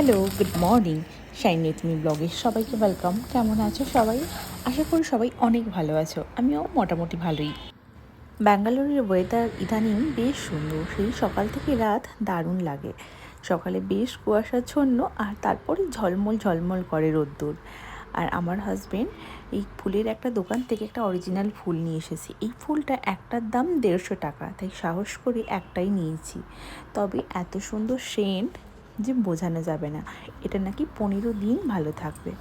Hello good morning shine তুমি ব্লগে সবাইকে ওয়েলকাম কেমন আছো সবাই? আশা করি সবাই অনেক ভালো আছো। আমিও মোটামুটি ভালোই। ব্যাঙ্গালোরের ওয়েদার ইদানিং বেশ সুন্দর। সেই সকাল থেকে রাত দারুণ লাগে। সকালে বেশ কুয়াশাচ্ছন্ন আর তারপরে ঝলমল ঝলমল করে রোদ্দুর। আর আমার হাজবেন্ড এই ফুলের একটা দোকান থেকে একটা অরিজিনাল ফুল নিয়ে এসেছি। এই ফুলটা একটার দাম দেড়শো টাকা, তাই সাহস করে একটাই নিয়েছি। তবে এত সুন্দর সেন্ট যে বোঝানো যাবে না। এটা নাকি পনেরো দিন ভালো থাকবে।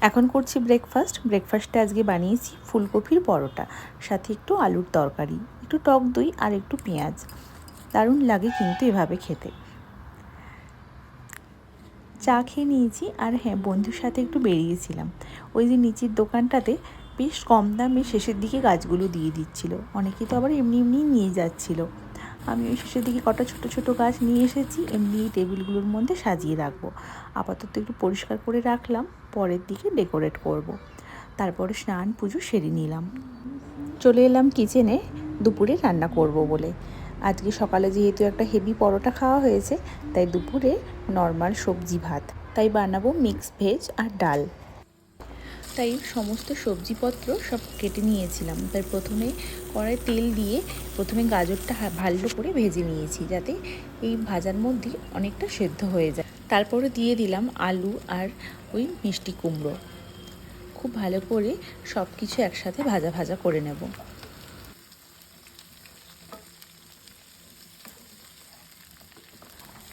এখন করছি ব্রেকফাস্ট ব্রেকফাস্টে আজকে বানিয়েছি ফুলকপির পরোটা, সাথে একটু আলুর তরকারি, একটু টক দই আর একটু পেঁয়াজ। দারুণ লাগে কিন্তু এভাবে খেতে। চা খেয়ে নিয়েছি আর হ্যাঁ বন্ধুর সাথে একটু বেরিয়েছিলাম। ওই যে নিচের দোকানটাতে বেশ কম দামে শেষের দিকে গাছগুলো দিয়ে দিচ্ছিল। অনেকে তো আবার এমনি এমনি নিয়ে যাচ্ছিল। আমি ওই শেষের দিকে কটা ছোট ছোট গাছ নিয়ে এসেছি, এমনি টেবিলগুলোর মধ্যে সাজিয়ে রাখব। আপাতত একটু পরিষ্কার করে রাখলাম, পরের দিকে ডেকোরেট করব। তারপরে স্নান, পুজো সেরে নিলাম। চলে এলাম কিচেনে, দুপুরে রান্না করব বলে। আজকে সকালে যেহেতু একটা হেভি পরোটা খাওয়া হয়েছে, তাই দুপুরে নর্মাল সবজি ভাত। তাই বানাবো মিক্স ভেজ আর ডাল। তাই সমস্ত সবজিপত্র সব কেটে নিয়েছিলাম। তাই প্রথমে কড়াই তেল দিয়ে প্রথমে গাজরটা ভালো করে ভেজে নিয়েছি যাতে এই ভাজার মধ্যে অনেকটা সেদ্ধ হয়ে যায়। তারপরে দিয়ে দিলাম আলু আর ওই মিষ্টি কুমড়ো। খুব ভালো করে সব কিছু একসাথে ভাজা ভাজা করে নেব।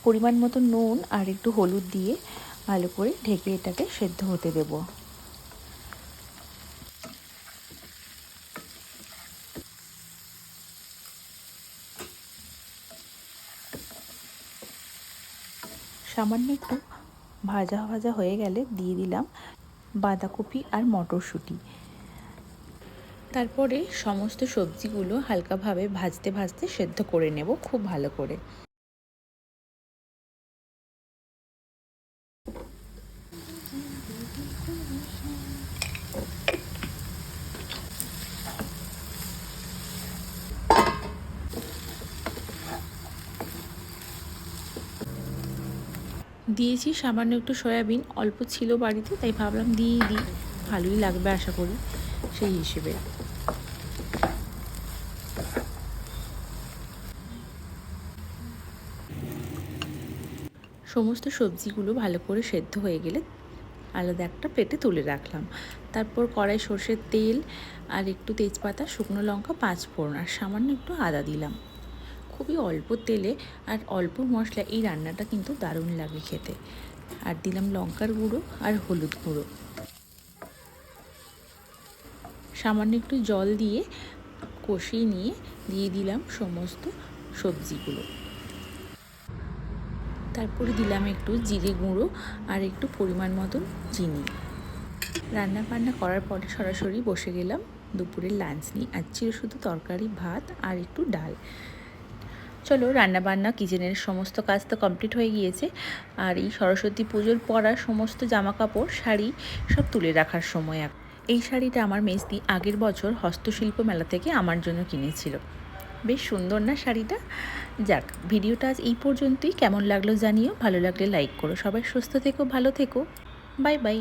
পরিমাণ মতো নুন আর একটু হলুদ দিয়ে ভালো করে ঢেকে এটাকে সেদ্ধ হতে দেবো। সামান্য একটু ভাজা ভাজা হয়ে গেলে দিয়ে দিলাম বাঁধাকপি আর মটরশুঁটি। তারপরে সমস্ত সবজিগুলো হালকাভাবে ভাজতে ভাজতে সেদ্ধ করে নেব খুব ভালো করে। দিয়েছি, সামান্য একটু সয়াবিন, অল্প ছিল বাড়িতে, তাই ভাবলাম দিয়েই দিই। ভালোই লাগবে আশা করি, সেই হিসেবে। সমস্ত সবজিগুলো ভালো করে সেদ্ধ হয়ে গেলে আলাদা একটা প্লেটে তুলে রাখলাম। তারপর কড়াই সর্ষের তেল আর একটু তেজপাতা, শুকনো লঙ্কা পাঁচ ফোড়ন আর সামান্য একটু আদা দিলাম। খুবই অল্প তেলে আর অল্প মশলা এই রান্নাটা কিন্তু দারুণ লাগে খেতে। আর দিলাম লঙ্কার গুঁড়ো আর হলুদ গুঁড়ো। সামান্য একটু জল দিয়ে কষিয়ে নিয়ে দিয়ে দিলাম সমস্ত সবজিগুলো। তারপরে দিলাম একটু জিরে গুঁড়ো আর একটু পরিমাণ মতন চিনি। রান্না বান্না করার পরে সরাসরি বসে গেলাম দুপুরের লাঞ্চ নিয়ে। আর ছিল শুধু তরকারি, ভাত আর একটু ডাল। চলো রান্না বান্না কিচেনের সমস্ত কাজ তো কমপ্লিট হয়ে গিয়েছে। আর এই সরস্বতী পুজোর পরা সমস্ত জামা কাপড় শাড়ি সব তুলে রাখার সময় এই শাড়িটা আমার মেজদি আগের বছর হস্তশিল্প মেলা থেকে আমার জন্য কিনেছিল। বেশ সুন্দর না শাড়িটা? যাক, ভিডিওটা আজ এই পর্যন্তই। কেমন লাগল জানিও। ভালো লাগলে লাইক করো। সবাই সুস্থ থেকো, ভালো থেকো। Bye bye.